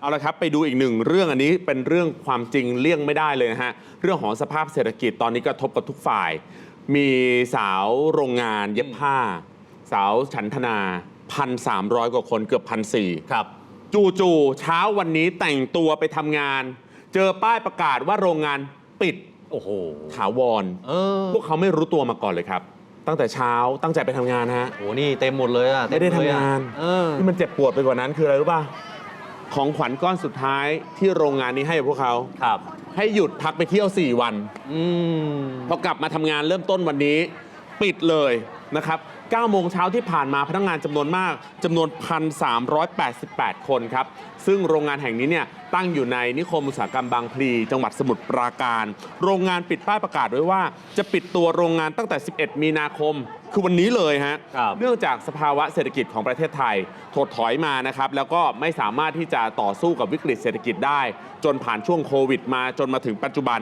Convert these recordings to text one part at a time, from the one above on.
เอาละครับไปดูอีกหนึ่งเรื่องอันนี้เป็นเรื่องความจริงเลี่ยงไม่ได้เลยนะฮะ เรื่องของสภาพเศรษฐกิจตอนนี้กระทบกับทุกฝ่าย มีสาวโรงงานเย็บผ้า สาวฉันทนาพันสามร้อยกว่าคนเกือบพันสี่ครับ จู่ๆเช้าวันนี้แต่งตัวไปทำงาน เจอป้ายประกาศว่าโรงงานปิด โอ้โหถาวรเออพวกเขาไม่รู้ตัวมาก่อนเลยครับ ตั้งแต่เช้าตั้งใจไปทำงานฮะโหนี่เต็มหมดเลยอะไม่ได้เต็เลยอะทำงานเออที่มันเจ็บปวดไปกว่านั้นคืออะไรรู้ป่ะ ของขวัญก้อนสุดท้ายที่โรงงานนี้ให้กับพวกเขา ครับ ให้หยุดพักไปเที่ยว 4 วัน อืม พอกลับมาทำงานเริ่มต้นวันนี้ ปิดเลยนะครับ 9 โมงเช้าที่ผ่านมาพนักงานจำนวนมากจำนวน 1,388 คนครับ ซึ่งโรงงานแห่งนี้เนี่ยตั้งอยู่ในนิคมอุตสาหกรรมบางพลี จังหวัดสมุทรปราการ โรงงานปิดป้ายประกาศไว้ว่า จะปิดตัวโรงงานตั้งแต่ 11 มีนาคม คือวันนี้เลยฮะครับเนื่องจากสภาวะเศรษฐกิจของประเทศไทย ถดถอยมานะครับ แล้วก็ไม่สามารถที่จะต่อสู้กับวิกฤตเศรษฐกิจได้ จนผ่านช่วงโควิด มาจนมาถึงปัจจุบัน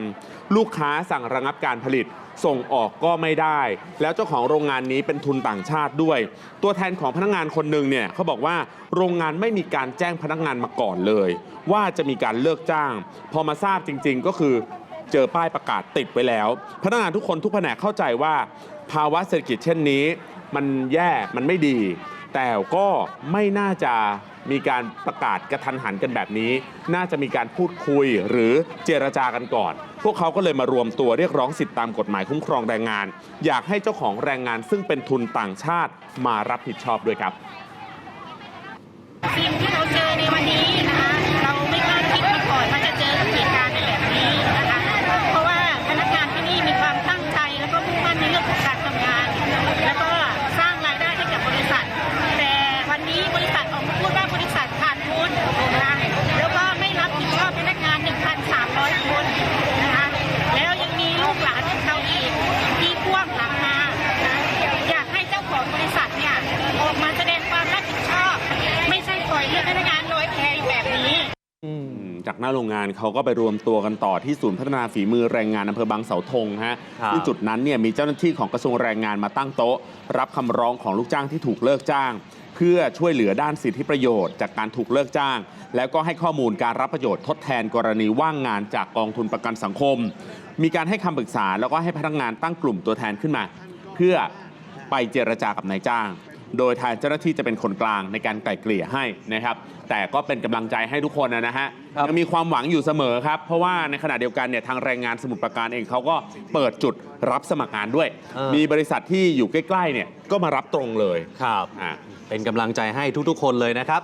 ลูกค้าสั่งระงับการผลิต ส่งออกก็ไม่ได้ แล้วเจ้าของโรงงานนี้เป็นทุนต่างชาติด้วย ตัวแทนของพนักงานคนหนึ่งเนี่ยเขาบอกว่าโรงงานไม่มีการแจ้งพนักงานมาก่อนเลย ว่าจะมีการเลิกจ้าง พอมาทราบจริง ๆ ก็คือเจอป้ายประกาศติดไว้แล้ว พนักงานทุกคนทุกแผนกเข้าใจว่า ภาวะเศรษฐกิจเช่นนี้ มันแย่มันไม่ดี แต่ก็ไม่น่าจะมีการประกาศกระทันหันกันแบบนี้ น่าจะมีการพูดคุยหรือเจรจากันก่อน พวกเขาก็เลยมารวมตัวเรียกร้องสิทธิตามกฎหมายคุ้มครองแรงงาน อยากให้เจ้าของแรงงานซึ่งเป็นทุนต่างชาติมารับผิดชอบด้วยครับสิ่งที่เราเจอในวันนี้นะคะ จากหน้าโรงงานเขาก็ไปรวมตัวกันต่อที่ศูนย์พัฒนาฝีมือแรงงานอำเภอบางเสาธงฮะครับที่จุดนั้นเนี่ยมีเจ้าหน้าที่ของกระทรวงแรงงานมาตั้งโต๊ะ รับคำร้องของลูกจ้างที่ถูกเลิกจ้าง เพื่อช่วยเหลือด้านสิทธิประโยชน์จากการถูกเลิกจ้าง แล้วก็ให้ข้อมูลการรับประโยชน์ทดแทนกรณีว่างงานจากกองทุนประกันสังคม มีการให้คำปรึกษาแล้วก็ให้พนักงานตั้งกลุ่มตัวแทนขึ้นมา เพื่อไปเจรจากับนายจ้าง โดยทางเจ้าหน้าที่จะเป็นคนกลางในการไกล่เกลี่ยให้นะครับ แต่ก็เป็นกำลังใจให้ทุกคนนะฮะครับยังมีความหวังอยู่เสมอครับ เพราะว่าในขณะเดียวกันเนี่ยทางแรงงานสมุทรปราการเองเขาก็เปิดจุดรับสมัครงานด้วยเออมีบริษัทที่อยู่ใกล้ๆเนี่ยก็มารับตรงเลยครับ อ่า เป็นกำลังใจให้ทุกๆ คนเลยนะครับ